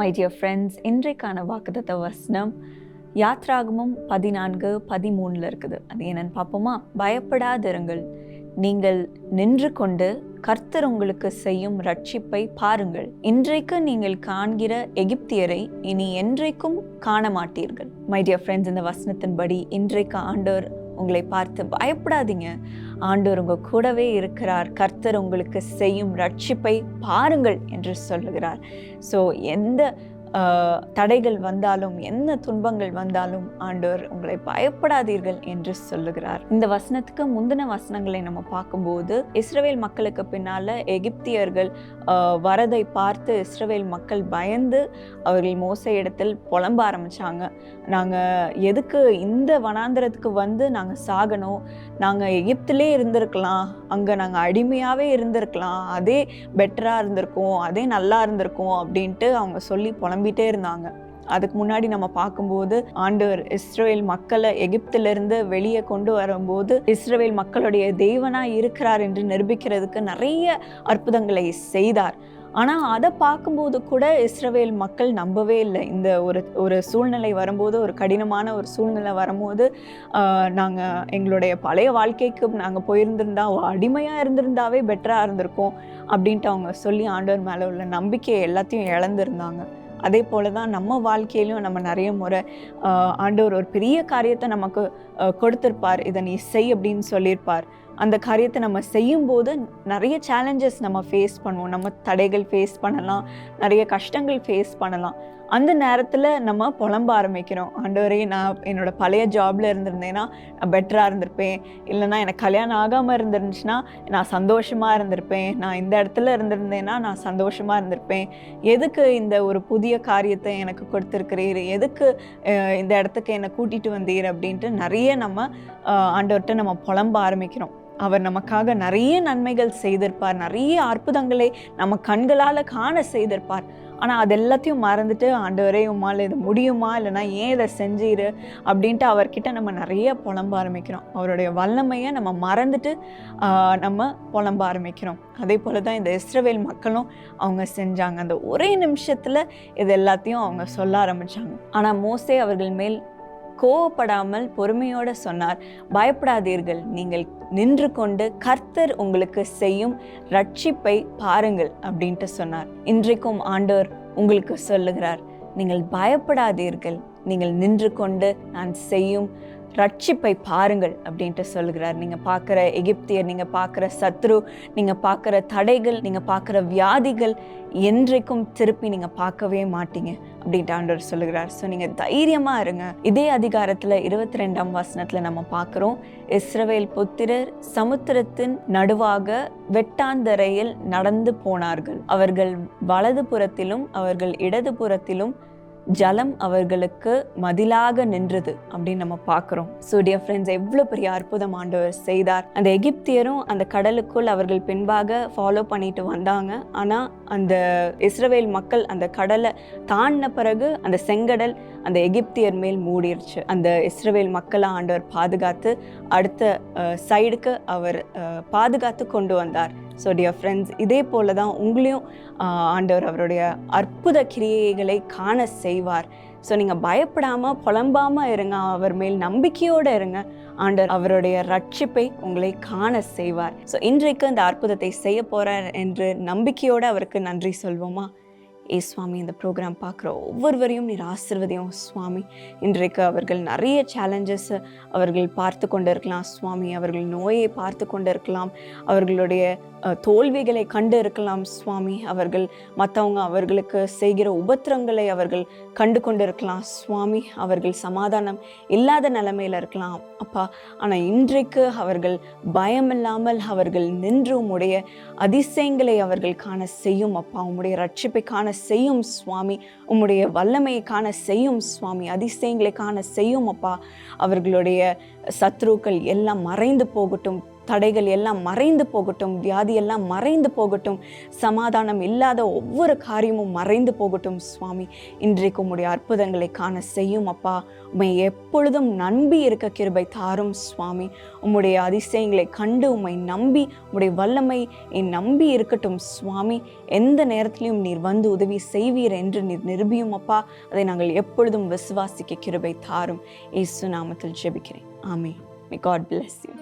My dear friends இன்றைக்கான வாக்குதத்த வசனம் யாத்ராகமும் பதினான்கு பதிமூணில் இருக்குது. அது என்னன்னு பார்ப்போமா? பயப்படாதிருங்கள். நீங்கள் நின்று கொண்டு கர்த்தர் உங்களுக்கு செய்யும் ரட்சிப்பை பாருங்கள். இன்றைக்கு நீங்கள் காண்கிற எகிப்தியரை இனி என்றைக்கும் காண மாட்டீர்கள் மை டியர் ஃப்ரெண்ட்ஸ் இந்த வசனத்தின்படி இன்றைக்கு ஆண்டவர் உங்களை பார்த்து பயப்படாதீங்க. ஆண்டவர் உங்க கூடவே இருக்கிறார். கர்த்தர் உங்களுக்கு செய்யும் ரட்சிப்பை பாருங்கள் என்று சொல்லுகிறார். ஸோ எந்த தடைகள் வந்தாலும் என்ன துன்பங்கள் வந்தாலும் ஆண்டவர் உங்களை பயப்படாதீர்கள் என்று சொல்லுகிறார். இந்த வசனத்துக்கு முந்தின வசனங்களை நம்ம பார்க்கும்போது இஸ்ரவேல் மக்களுக்கு பின்னால எகிப்தியர்கள் வரதை பார்த்து இஸ்ரவேல் மக்கள் பயந்து அவர்கள் மோச இடத்தில் புலம்ப ஆரம்பிச்சாங்க. நாங்க எதுக்கு இந்த வனாந்திரத்துக்கு வந்து நாங்க சாகணும்? நாங்க எகிப்திலே இருந்திருக்கலாம். அங்க நாங்க அடிமையாவே இருந்திருக்கலாம். அதே பெட்டரா இருந்திருக்கும். அதே நல்லா இருந்திருக்கும் அப்படின்ட்டு அவங்க சொல்லி நம்பிட்டே இருந்தாங்க. அதுக்கு முன்னாடி நம்ம பார்க்கும்போது ஆண்டவர் இஸ்ரேல் மக்களை எகிப்திலிருந்து வெளியே கொண்டு வரும்போது இஸ்ரேல் மக்களுடைய தெய்வனா இருக்கிறார் என்று நிரூபிக்கிறதுக்கு நிறைய அற்புதங்களை செய்தார். ஆனால் அதை பார்க்கும்போது கூட இஸ்ரவேல் மக்கள் நம்பவே இல்லை. இந்த ஒரு ஒரு சூழ்நிலை வரும்போது ஒரு கடினமான ஒரு சூழ்நிலை வரும்போது நாங்கள் எங்களுடைய பழைய வாழ்க்கைக்கு நாங்கள் போயிருந்திருந்தா அடிமையாக இருந்திருந்தாவே பெட்டராக இருந்திருக்கும் அப்படின்ட்டு அவங்க சொல்லி ஆண்டவர் மேலே உள்ள நம்பிக்கையை எல்லாத்தையும் இழந்திருந்தாங்க. அதே போல தான் நம்ம வாழ்க்கையிலும் நம்ம நிறைய முறை ஆண்டவர் ஒரு பெரிய காரியத்தை நமக்கு கொடுத்துருப்பார். இதை நீ செய் அப்படின்னு சொல்லியிருப்பார். அந்த காரியத்தை நம்ம செய்யும்போது நிறைய சேலஞ்சஸ் நம்ம ஃபேஸ் பண்ணுவோம். நம்ம தடைகள் ஃபேஸ் பண்ணலாம். நிறைய கஷ்டங்கள் ஃபேஸ் பண்ணலாம். அந்த நேரத்தில் நம்ம புலம்ப ஆரம்பிக்கிறோம். ஆண்டவரே நான் என்னோட பழைய ஜாப்ல இருந்திருந்தேன்னா நான் பெட்டராக இருந்திருப்பேன். இல்லைன்னா எனக்கு கல்யாணம் ஆகாமல் இருந்துருந்துச்சுன்னா நான் சந்தோஷமாக இருந்திருப்பேன். நான் இந்த இடத்துல இருந்திருந்தேன்னா நான் சந்தோஷமாக இருந்திருப்பேன். எதுக்கு இந்த ஒரு புதிய காரியத்தை எனக்கு கொடுத்துருக்கிறீர்? எதுக்கு இந்த இடத்துக்கு என்னை கூட்டிகிட்டு வந்தீர்? அப்படின்ட்டு நிறைய நம்ம ஆண்டவர்கிட்ட நம்ம புலம்ப ஆரம்பிக்கிறோம். அவர் நமக்காக நிறைய நன்மைகள் செய்திருப்பார். நிறைய அற்புதங்களை நம்ம கண்களால் காண செய்திருப்பார். ஆனால் அது எல்லாத்தையும் மறந்துட்டு ஆண்டவரே இல்லை இது முடியுமா? இல்லைன்னா ஏன் இதை செஞ்சீரு? அப்படின்ட்டு அவர்கிட்ட நம்ம நிறைய புலம்ப ஆரம்பிக்கிறோம். அவருடைய வல்லமையை நம்ம மறந்துட்டு நம்ம புலம்ப ஆரம்பிக்கிறோம். அதே போல தான் இந்த இஸ்ரவேல் மக்களும் அவங்க செஞ்சாங்க. அந்த ஒரே நிமிஷத்தில் இது எல்லாத்தையும் அவங்க சொல்ல ஆரம்பிச்சாங்க. ஆனால் மோசே அவர்கள் மேல் கோவப்படாமல் பொறுமையோட சொன்னார். பயப்படாதீர்கள் நீங்கள் நின்று கொண்டு கர்த்தர் உங்களுக்கு செய்யும் ரட்சிப்பை பாருங்கள் அப்படின்ட்டு சொன்னார். இன்றைக்கும் ஆண்டவர் உங்களுக்கு சொல்லுகிறார் நீங்கள் பயப்படாதீர்கள் நீங்கள் நின்று கொண்டு நான் செய்யும் ரட்சிப்பை பாருங்கள் அப்படின்ட்டு சொல்கிறார் நீங்கள் பார்க்குற எகிப்தியர் நீங்கள் பார்க்குற சத்ரு நீங்கள் பார்க்குற தடைகள் நீங்கள் பார்க்குற வியாதிகள் என்றைக்கும் திருப்பி நீங்கள் பார்க்கவே மாட்டீங்க அப்படின்ட்டு ஆண்டவர் சொல்லுகிறார். ஸோ நீங்கள் தைரியமாக இருங்க. இதே அதிகாரத்தில் இருபத்தி ரெண்டாம் வசனத்தில் நம்ம பார்க்குறோம். இஸ்ரவேல் புத்திரர் சமுத்திரத்தின் நடுவாக வெட்டாந்தரையில் நடந்து போனார்கள். அவர்கள் வலது புறத்திலும் அவர்கள் இடது புறத்திலும் ஜலம் அவர்களுக்கு மதிலாக நின்றது அப்படின்னு நம்ம பார்க்குறோம். ஸோ டியர் ஃப்ரெண்ட்ஸ் எவ்வளோ பெரிய அற்புதம் ஆண்டவர் செய்தார். அந்த எகிப்தியரும் அந்த கடலுக்குள் அவர்கள் பின்பாக ஃபாலோ பண்ணிட்டு வந்தாங்க. ஆனால் அந்த இஸ்ரவேல் மக்கள் அந்த கடலை தாண்டின பிறகு அந்த செங்கடல் அந்த எகிப்தியர் மேல் மூடிருச்சு. அந்த இஸ்ரவேல் மக்களை ஆண்டவர் பாதுகாத்து அடுத்த சைடுக்கு அவர் பாதுகாத்து கொண்டு வந்தார். ஸோ டியர் ஃப்ரெண்ட்ஸ் இதே போல தான் உங்களையும் ஆண்டவர் அவருடைய அற்புத கிரியைகளை காண செய்வார். ஸோ நீங்கள் பயப்படாமல் புலம்பாமல் இருங்க. அவர் மேல் நம்பிக்கையோடு இருங்க. ஆண்டவர் அவருடைய ரட்சிப்பை உங்களை காண செய்வார். ஸோ இன்றைக்கு அந்த அற்புதத்தை செய்ய போகிறார் என்று நம்பிக்கையோடு அவருக்கு நன்றி சொல்வோமா? ஏ சுவாமி இந்த ப்ரோக்ராம் பார்க்குற ஒவ்வொருவரையும் நீர் ஆசிர்வதியும் சுவாமி. இன்றைக்கு அவர்கள் நிறைய சேலஞ்சஸ் அவர்கள் பார்த்து கொண்டு இருக்கலாம் சுவாமி அவர்கள் நோயை பார்த்து கொண்டு இருக்கலாம் அவர்களுடைய தோல்விகளை கண்டு இருக்கலாம். சுவாமி அவர்கள் மற்றவங்க அவர்களுக்கு செய்கிற உபத்திரங்களை அவர்கள் கண்டு கொண்டு இருக்கலாம் சுவாமி அவர்கள் சமாதானம் இல்லாத நிலைமையில் இருக்கலாம். அப்பா ஆனால் இன்றைக்கு அவர்கள் பயமில்லாமல் அவர்கள் நின்று உம்முடைய அதிசயங்களை அவர்கள் காண செய்யும். அப்பா உம்முடைய ரட்சிப்பை காண செய்யும் சுவாமி உம்முடைய வல்லமையை காண செய்யும் சுவாமி அதிசயங்களை காண செய்யும் அப்பா. அவர்களுடைய சத்ருக்கள் எல்லாம் மறைந்து போகட்டும். தடைகள் எல்லாம் மறைந்து போகட்டும் வியாதி எல்லாம் மறைந்து போகட்டும் சமாதானம் இல்லாத ஒவ்வொரு காரியமும் மறைந்து போகட்டும் சுவாமி. இன்றைக்கு உம்முடைய அற்புதங்களை காண செய்யும் அப்பா. உம்மை எப்பொழுதும் நம்பி இருக்க கிருபை தாரும் சுவாமி. உம்முடைய அதிசயங்களை கண்டு உம்மை நம்பி உம்முடைய வல்லமை என் நம்பி இருக்கட்டும் சுவாமி. எந்த நேரத்திலையும் நீர் வந்து உதவி செய்வீர் என்று நீர் நிரூபியும் அப்பா. அதை நாங்கள் எப்பொழுதும் விசுவாசிக்க கிருபை தாரும். இயேசு நாமத்தில் ஜெபிக்கிறேன். ஆமே மே காட் பிளஸ் யூ